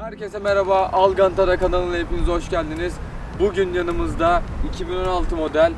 Herkese merhaba, Algantara kanalına hepiniz hoş geldiniz. Bugün yanımızda 2016 model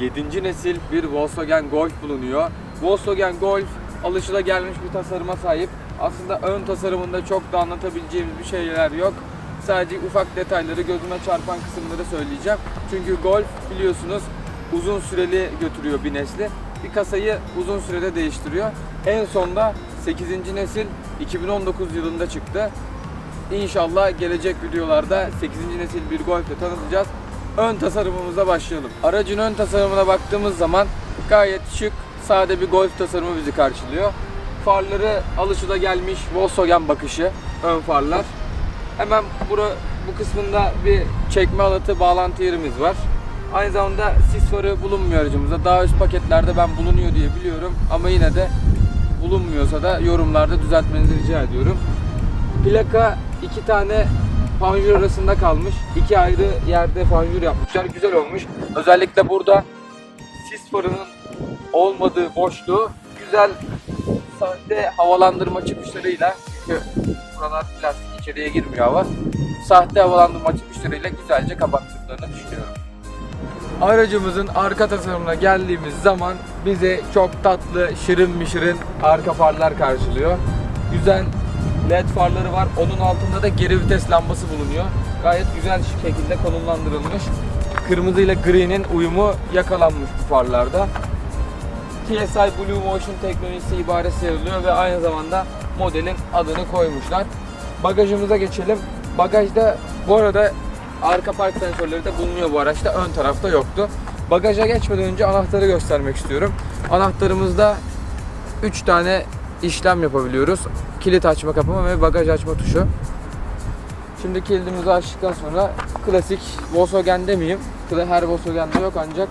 7. nesil bir Volkswagen Golf bulunuyor. Volkswagen Golf alışılagelmiş bir tasarıma sahip. Aslında ön tasarımında çok da anlatabileceğimiz bir şeyler yok. Sadece ufak detayları gözüme çarpan kısımları söyleyeceğim. Çünkü Golf biliyorsunuz uzun süreli götürüyor bir nesli. Bir kasayı uzun sürede değiştiriyor. En sonda 8. nesil 2019 yılında çıktı. İnşallah gelecek videolarda 8. nesil bir Golf'le tanıtacağız. Ön tasarımımıza başlayalım. Aracın ön tasarımına baktığımız zaman gayet şık, sade bir Golf tasarımı bizi karşılıyor. Farları alışıda gelmiş Volkswagen bakışı, ön farlar. Hemen bura, bu kısmında bir çekme alatı bağlantı yerimiz var. Aynı zamanda sis farı bulunmuyor aracımızda. Daha üst paketlerde ben bulunuyor diye biliyorum ama yine de bulunmuyorsa da yorumlarda düzeltmenizi rica ediyorum. Plaka iki tane panjur arasında kalmış. İki ayrı yerde panjur yapmışlar. Güzel olmuş. Özellikle burada sis farının olmadığı boşluğu güzel sahte havalandırma çıkışlarıyla çünkü buralar plastik içeriye girmiyor hava. Sahte havalandırma çıkışlarıyla güzelce kapattıklarını düşünüyorum. Aracımızın arka tasarımına geldiğimiz zaman bizi çok tatlı, şirin bir şirin arka farlar karşılıyor. Güzel led farları var. Onun altında da geri vites lambası bulunuyor. Gayet güzel şekilde konumlandırılmış. Kırmızı ile gri'nin uyumu yakalanmış bu farlarda. TSI Blue Motion teknolojisi ibaresi yazılıyor ve aynı zamanda modelin adını koymuşlar. Bagajımıza geçelim. Bagajda bu arada arka park sensörleri de bulunuyor bu araçta. Ön tarafta yoktu. Bagaja geçmeden önce anahtarı göstermek istiyorum. Anahtarımızda 3 tane işlem yapabiliyoruz. Kilit açma kapama ve bagaj açma tuşu. Şimdi kilidimizi açtıktan sonra klasik Volkswagen demeyeyim. Her Volkswagen'de yok ancak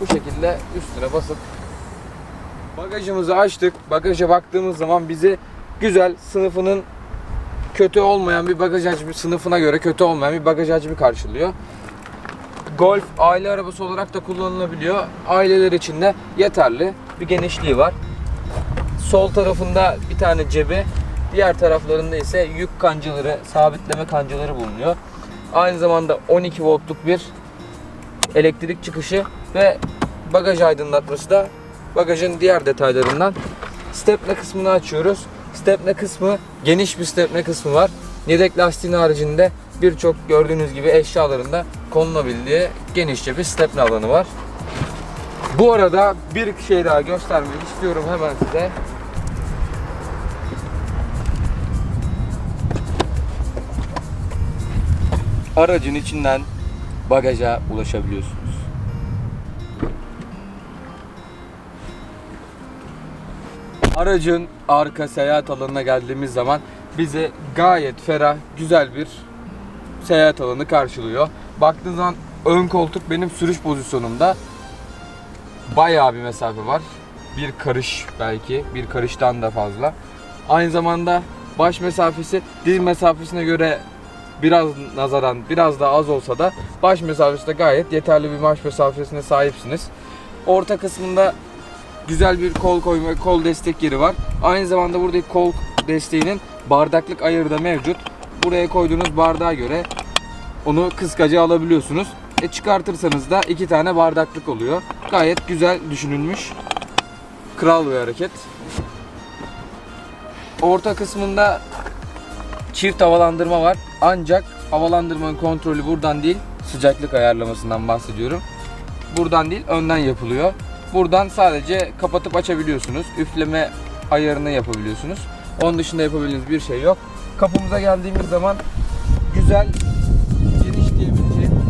bu şekilde üstüne basıp bagajımızı açtık. Bagaja baktığımız zaman bizi güzel sınıfının kötü olmayan bir bagaj hacmi sınıfına göre kötü olmayan bir bagaj hacmi karşılıyor. Golf aile arabası olarak da kullanılabiliyor. Aileler için de yeterli bir genişliği var. Sol tarafında bir tane cebi, diğer taraflarında ise yük kancaları, sabitleme kancaları bulunuyor. Aynı zamanda 12 voltluk bir elektrik çıkışı ve bagaj aydınlatması da bagajın diğer detaylarından. Stepne kısmını açıyoruz. Stepne kısmı geniş bir stepne kısmı var. Yedek lastiğin haricinde birçok gördüğünüz gibi eşyalarında konulabildiği genişçe bir stepne alanı var. Bu arada bir şey daha göstermek istiyorum hemen size. Aracın içinden bagaja ulaşabiliyorsunuz. Aracın arka seyahat alanına geldiğimiz zaman bizi gayet ferah, güzel bir seyahat alanı karşılıyor. Baktığınız zaman ön koltuk benim sürüş pozisyonumda. Bayağı bir mesafe var. Bir karış belki, bir karıştan da fazla. Aynı zamanda baş mesafesi diz mesafesine göre biraz nazaran biraz daha az olsa da baş mesafesi de gayet yeterli bir baş mesafesine sahipsiniz. Orta kısmında güzel bir kol koyma, kol destek yeri var. Aynı zamanda buradaki kol desteğinin bardaklık ayarı da mevcut. Buraya koyduğunuz bardağa göre onu kıskaca alabiliyorsunuz. E çıkartırsanız da iki tane bardaklık oluyor. Gayet güzel düşünülmüş. Kral bir hareket. Orta kısmında çift havalandırma var. Ancak havalandırmanın kontrolü buradan değil, sıcaklık ayarlamasından bahsediyorum. Buradan değil, önden yapılıyor. Buradan sadece kapatıp açabiliyorsunuz. Üfleme ayarını yapabiliyorsunuz. Onun dışında yapabildiğiniz bir şey yok. Kapımıza geldiğimiz zaman güzel, geniş diyebileceğim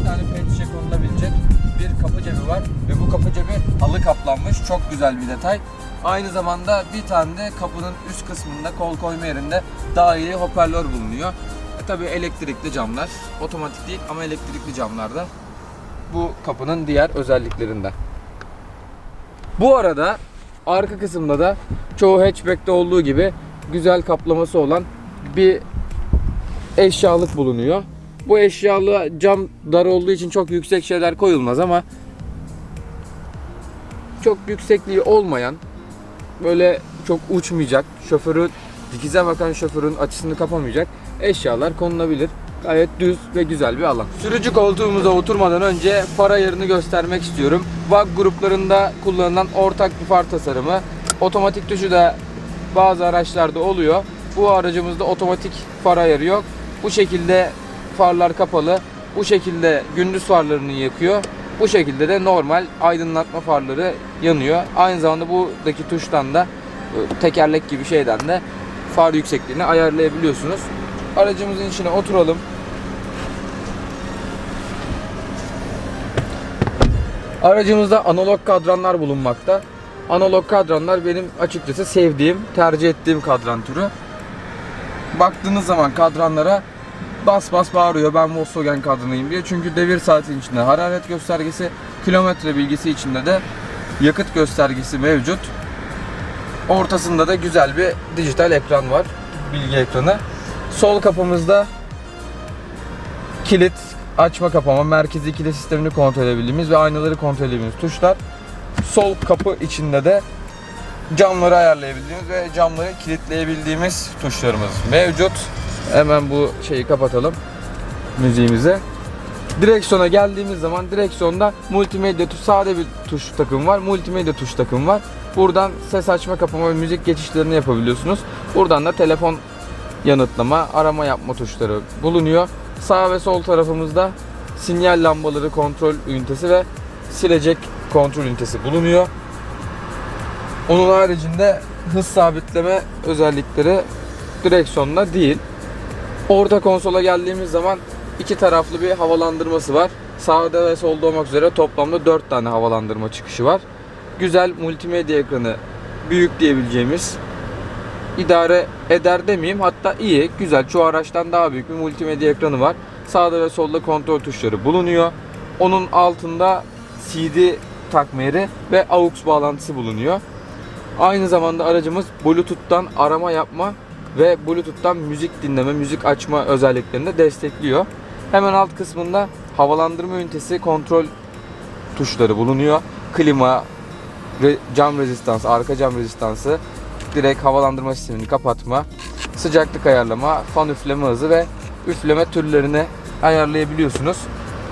2-3 tane pet şişe konulabilecek bir kapı cebi var. Ve bu kapı cebi halı kaplanmış. Çok güzel bir detay. Aynı zamanda bir tane de kapının üst kısmında kol koyma yerinde dahili hoparlör bulunuyor. E tabi elektrikli camlar. Otomatik değil ama elektrikli camlarda. Bu kapının diğer özelliklerinden. Bu arada arka kısımda da çoğu hatchback'te olduğu gibi güzel kaplaması olan bir eşyalık bulunuyor. Bu eşyalı cam dar olduğu için çok yüksek şeyler koyulmaz ama çok yüksekliği olmayan böyle çok uçmayacak, şoförü dikize bakan şoförün açısını kapamayacak eşyalar konulabilir. Gayet düz ve güzel bir alan. Sürücü koltuğumuza oturmadan önce far ayarını göstermek istiyorum. VAG gruplarında kullanılan ortak bir far tasarımı. Otomatik tuşu da bazı araçlarda oluyor. Bu aracımızda otomatik far ayarı yok. Bu şekilde farlar kapalı. Bu şekilde gündüz farlarını yakıyor. Bu şekilde de normal aydınlatma farları yanıyor. Aynı zamanda buradaki tuştan da tekerlek gibi şeyden de far yüksekliğini ayarlayabiliyorsunuz. Aracımızın içine oturalım. Aracımızda analog kadranlar bulunmakta. Analog kadranlar benim açıkçası sevdiğim, tercih ettiğim kadran türü. Baktığınız zaman kadranlara bas bas bağırıyor ben Volkswagen kadranıyım diye. Çünkü devir saatin içinde hararet göstergesi, kilometre bilgisi içinde de yakıt göstergesi mevcut. Ortasında da güzel bir dijital ekran var. Bilgi ekranı. Sol kapımızda kilit, açma kapama, merkezi kilit sistemini kontrol edebildiğimiz ve aynaları kontrol edebildiğimiz tuşlar. Sol kapı içinde de camları ayarlayabildiğimiz ve camları kilitleyebildiğimiz tuşlarımız mevcut. Hemen bu şeyi kapatalım. Müziğimize. Direksiyona geldiğimiz zaman direksiyonda multimedya tuş sade bir tuş takım var. Multimedya tuş takım var. Buradan ses açma kapama ve müzik geçişlerini yapabiliyorsunuz. Buradan da telefon yanıtlama, arama yapma tuşları bulunuyor. Sağ ve sol tarafımızda sinyal lambaları kontrol ünitesi ve silecek kontrol ünitesi bulunuyor. Onun haricinde hız sabitleme özellikleri direksiyonda değil. Orta konsola geldiğimiz zaman iki taraflı bir havalandırması var. Sağda ve solda olmak üzere toplamda 4 tane havalandırma çıkışı var. Güzel multimedya ekranı büyük diyebileceğimiz idare eder demeyeyim hatta iyi güzel çoğu araçtan daha büyük bir multimedya ekranı var. Sağda ve solda kontrol tuşları bulunuyor. Onun altında CD takma yeri ve AUX bağlantısı bulunuyor. Aynı zamanda aracımız Bluetooth'tan arama yapma ve Bluetooth'tan müzik dinleme, müzik açma özelliklerini de destekliyor. Hemen alt kısmında havalandırma ünitesi kontrol tuşları bulunuyor. Klima, re- cam rezistans, arka cam rezistansı, direkt havalandırma sistemini kapatma, sıcaklık ayarlama, fan üfleme hızı ve üfleme türlerini ayarlayabiliyorsunuz.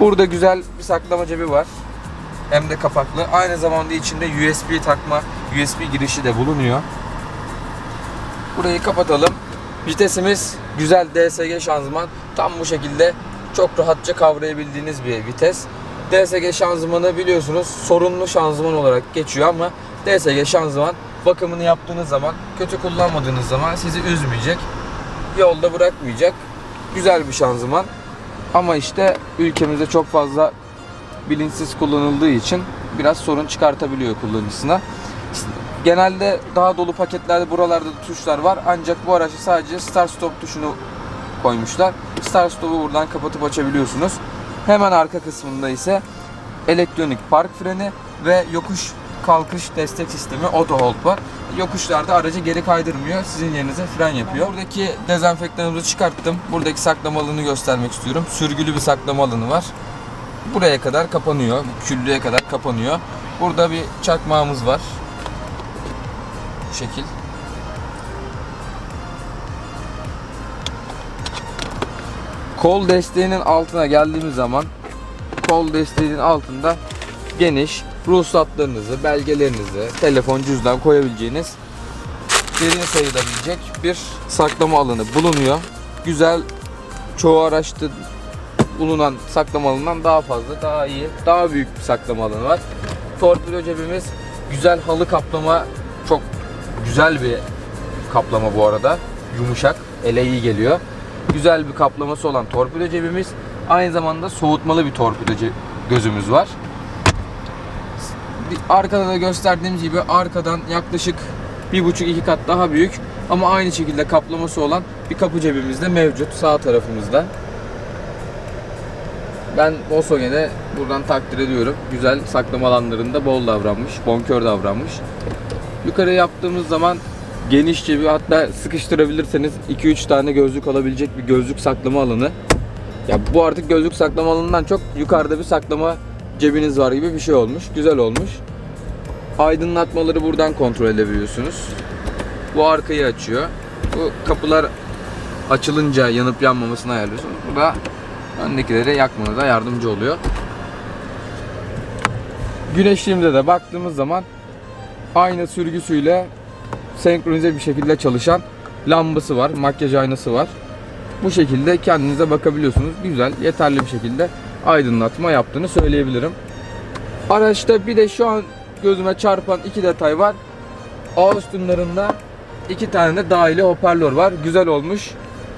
Burada güzel bir saklama cebi var. Hem de kapaklı. Aynı zamanda içinde USB takma, USB girişi de bulunuyor. Burayı kapatalım. Vitesimiz güzel DSG şanzıman. Tam bu şekilde çok rahatça kavrayabildiğiniz bir vites. DSG şanzımanı biliyorsunuz sorunlu şanzıman olarak geçiyor ama DSG şanzıman bakımını yaptığınız zaman, kötü kullanmadığınız zaman sizi üzmeyecek. Yolda bırakmayacak. Güzel bir şanzıman. Ama işte ülkemizde çok fazla bilinçsiz kullanıldığı için biraz sorun çıkartabiliyor kullanıcısına. Genelde daha dolu paketlerde buralarda da tuşlar var ancak bu araçta sadece start stop tuşunu koymuşlar. Start stop'u buradan kapatıp açabiliyorsunuz. Hemen arka kısmında ise elektronik park freni ve yokuş kalkış destek sistemi auto hold var. Yokuşlarda aracı geri kaydırmıyor. Sizin yerinize fren yapıyor. Buradaki dezenfektanımızı çıkarttım. Buradaki saklama alanını göstermek istiyorum. Sürgülü bir saklama alanı var. Buraya kadar kapanıyor. Küllüğe kadar kapanıyor. Burada bir çakmağımız var. Şekil. Kol desteğinin altına geldiğimiz zaman kol desteğinin altında geniş ruhsatlarınızı, belgelerinizi, telefon, cüzdan koyabileceğiniz derin sayılabilecek bir saklama alanı bulunuyor. Güzel çoğu araçta bulunan saklama alanından daha fazla, daha iyi, daha büyük bir saklama alanı var. Torpido cebimiz güzel halı kaplama, çok güzel bir kaplama bu arada. Yumuşak, ele iyi geliyor. Güzel bir kaplaması olan torpido cebimiz. Aynı zamanda soğutmalı bir torpido gözümüz var. Arkada da gösterdiğimiz gibi arkadan yaklaşık bir buçuk iki kat daha büyük ama aynı şekilde kaplaması olan bir kapı cebimiz de mevcut sağ tarafımızda. Ben Volkswagen'e buradan takdir ediyorum. Güzel saklama alanlarında bol davranmış, bonkör davranmış. Yukarı yaptığımız zaman genişçe bir hatta sıkıştırabilirseniz 2-3 tane gözlük alabilecek bir gözlük saklama alanı. Ya bu artık gözlük saklama alanından çok yukarıda bir saklama cebiniz var gibi bir şey olmuş. Güzel olmuş. Aydınlatmaları buradan kontrol edebiliyorsunuz. Bu arkayı açıyor. Bu kapılar açılınca yanıp yanmamasını ayarlıyorsunuz. Bu da öndekileri yakmanıza yardımcı oluyor. Güneşliğimize de baktığımız zaman aynı sürgüsüyle senkronize bir şekilde çalışan lambası var, makyaj aynası var. Bu şekilde kendinize bakabiliyorsunuz. Güzel, yeterli bir şekilde aydınlatma yaptığını söyleyebilirim. Araçta bir de şu an gözüme çarpan iki detay var. Ağız sütunlarında iki tane de dahili hoparlör var. Güzel olmuş.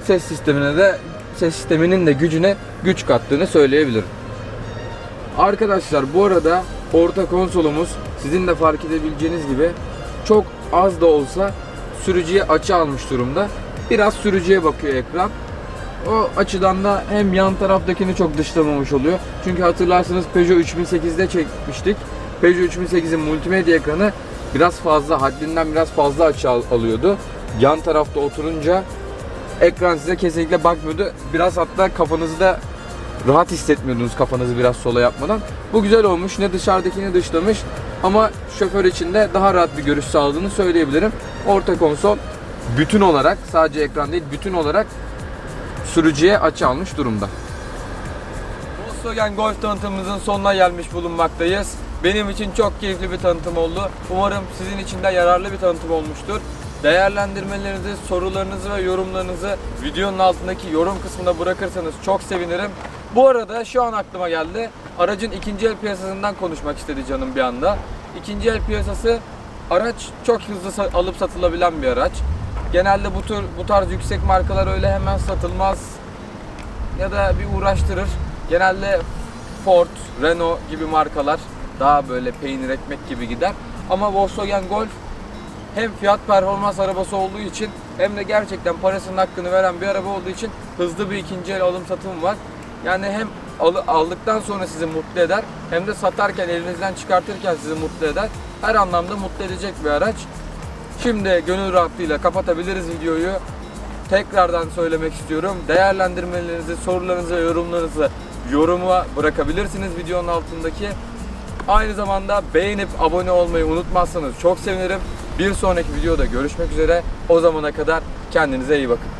Ses sistemine de ses sisteminin de gücüne güç kattığını söyleyebilirim. Arkadaşlar bu arada orta konsolumuz sizin de fark edebileceğiniz gibi çok az da olsa sürücüye açı almış durumda. Biraz sürücüye bakıyor ekran. O açıdan da hem yan taraftakini çok dışlamamış oluyor. Çünkü hatırlarsanız Peugeot 3008'de çekmiştik. Peugeot 3008'in multimedya ekranı biraz fazla, haddinden biraz fazla açı al- alıyordu. Yan tarafta oturunca ekran size kesinlikle bakmıyordu. Biraz hatta kafanızı da rahat hissetmiyordunuz kafanızı biraz sola yapmadan. Bu güzel olmuş. Ne dışarıdakini dışlamış ama şoför için de daha rahat bir görüş sağladığını söyleyebilirim. Orta konsol bütün olarak sadece ekran değil bütün olarak sürücüye açı almış durumda. Volkswagen Golf tanıtımımızın sonuna gelmiş bulunmaktayız. Benim için çok keyifli bir tanıtım oldu. Umarım sizin için de yararlı bir tanıtım olmuştur. Değerlendirmelerinizi, sorularınızı ve yorumlarınızı videonun altındaki yorum kısmına bırakırsanız çok sevinirim. Bu arada şu an aklıma geldi. Aracın ikinci el piyasasından konuşmak istedi canım bir anda. İkinci el piyasası araç çok hızlı alıp satılabilen bir araç. Genelde bu tür bu tarz yüksek markalar öyle hemen satılmaz ya da bir uğraştırır. Genelde Ford, Renault gibi markalar daha böyle peynir ekmek gibi gider. Ama Volkswagen Golf hem fiyat performans arabası olduğu için hem de gerçekten parasının hakkını veren bir araba olduğu için hızlı bir ikinci el alım satım var. Yani hem aldıktan sonra sizi mutlu eder hem de satarken elinizden çıkartırken sizi mutlu eder. Her anlamda mutlu edecek bir araç. Şimdi gönül rahatlığıyla kapatabiliriz videoyu. Tekrardan söylemek istiyorum. Değerlendirmelerinizi, sorularınızı, yorumlarınızı yoruma bırakabilirsiniz videonun altındaki. Aynı zamanda beğenip abone olmayı unutmazsanız çok sevinirim. Bir sonraki videoda görüşmek üzere. O zamana kadar kendinize iyi bakın.